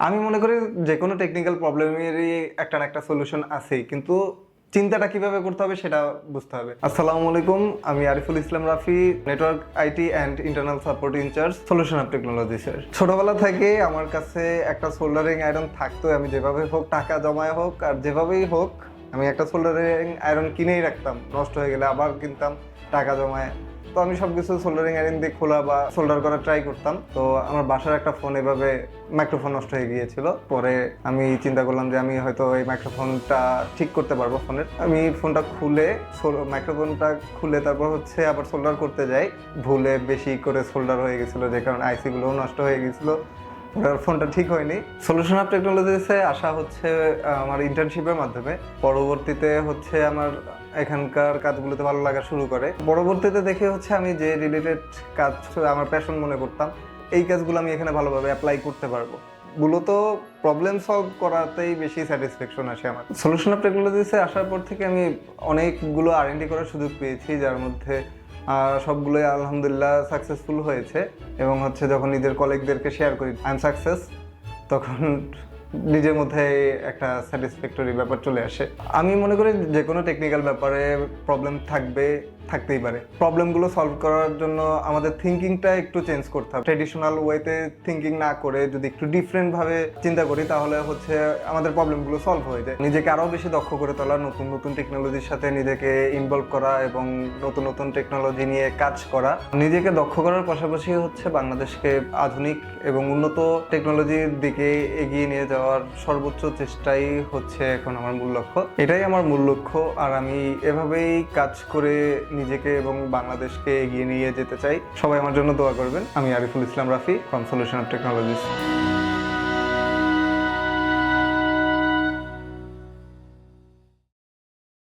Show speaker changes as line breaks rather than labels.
আমি মনে করি যে কোনো টেকনিক্যাল প্রবলেমেরই একটা না একটা সলিউশন আছেই, কিন্তু চিন্তাটা কীভাবে করতে হবে সেটা বুঝতে হবে। আসসালামু আলাইকুম, আমি Ariful Islam Rafi network IT and internal support incharge Solution of Technology sir ছোটবেলা থেকে আমার কাছে একটা সোল্ডারিং আয়রন থাকতো, আমি যেভাবে হোক টাকা জমায় হোক আর যেভাবেই হোক, আমি একটা সোল্ডারিং আয়রন কিনেই রাখতাম, নষ্ট হয়ে গেলে আবার কিনতাম, টাকা জমায়। তো আমি সবকিছু সোল্ডারিং আয়রন দিয়ে খোলা বা সোল্ডার করার ট্রাই করতাম। তো আমার বাসার একটা ফোন এভাবে মাইক্রোফোন নষ্ট হয়ে গিয়েছিল। পরে আমি চিন্তা করলাম যে আমি হয়তো এই মাইক্রোফোনটা ঠিক করতে পারব ফোনের আমি ফোনটা খুলে মাইক্রোফোনটা খুলে তারপর হচ্ছে আবার সোল্ডার করতে যাই। ভুলে বেশি করে সোল্ডার হয়ে গেছিল, যে কারণে আইসিগুলোও নষ্ট হয়ে গেছিল। ওটার ফোনটা ঠিক হয়নি। সলিউশন অফ টেকনোলজিসে আসা হচ্ছে আমার ইন্টার্নশিপের মাধ্যমে। পরবর্তীতে হচ্ছে আমার এখানকার কাজগুলোতে ভালো লাগা শুরু করে। পরবর্তীতে দেখে হচ্ছে আমি যে রিলেটেড কাজ আমার প্যাশন মনে করতাম, এই কাজগুলো আমি এখানে ভালোভাবে অ্যাপ্লাই করতে পারব। মূলত প্রবলেম সলভ করাতেই বেশি স্যাটিসফ্যাকশন আসে আমার। সলিউশন অফ টেকনোলজিসে আসার পর থেকে আমি অনেকগুলো আর করার সুযোগ পেয়েছি, যার মধ্যে সবগুলোই আলহামদুলিল্লাহ সাকসেসফুল হয়েছে। এবং হচ্ছে যখন নিজের কলিগদেরকে শেয়ার করি আই এম সাকসেস তখন নিজের মধ্যে একটা স্যাটিসফ্যাক্টরি ব্যাপার চলে আসে। আমি মনে করি যে কোনো টেকনিক্যাল ব্যাপারে প্রবলেম থাকবে থাকতেই পারে। প্রবলেমগুলো সলভ করার জন্য আমাদের থিঙ্কিংটা একটু চেঞ্জ করতে হবে। ট্রেডিশনাল ওয়েতে থিঙ্কিং না করে যদি একটু ডিফারেন্টভাবে চিন্তা করি, তাহলে হচ্ছে আমাদের প্রবলেমগুলো সলভ হয়ে যায়। নিজেকে আরও বেশি দক্ষ করে তোলা, নতুন নতুন টেকনোলজির সাথে নিজেকে ইনভলভ করা এবং নতুন নতুন টেকনোলজি নিয়ে কাজ করা। নিজেকে দক্ষ করার পাশাপাশি হচ্ছে বাংলাদেশকে আধুনিক এবং উন্নত টেকনোলজির দিকে এগিয়ে নিয়ে যাওয়ার সর্বোচ্চ চেষ্টাই হচ্ছে এখন আমার মূল লক্ষ্য। এটাই আমার মূল লক্ষ্য। আর আমি এভাবেই কাজ করে নিজেকে এবং বাংলাদেশকে এগিয়ে নিয়ে যেতে চাই। সবাই আমার জন্য দোয়া করবেন। আমি Ariful Islam Rafi from Solution of Technologies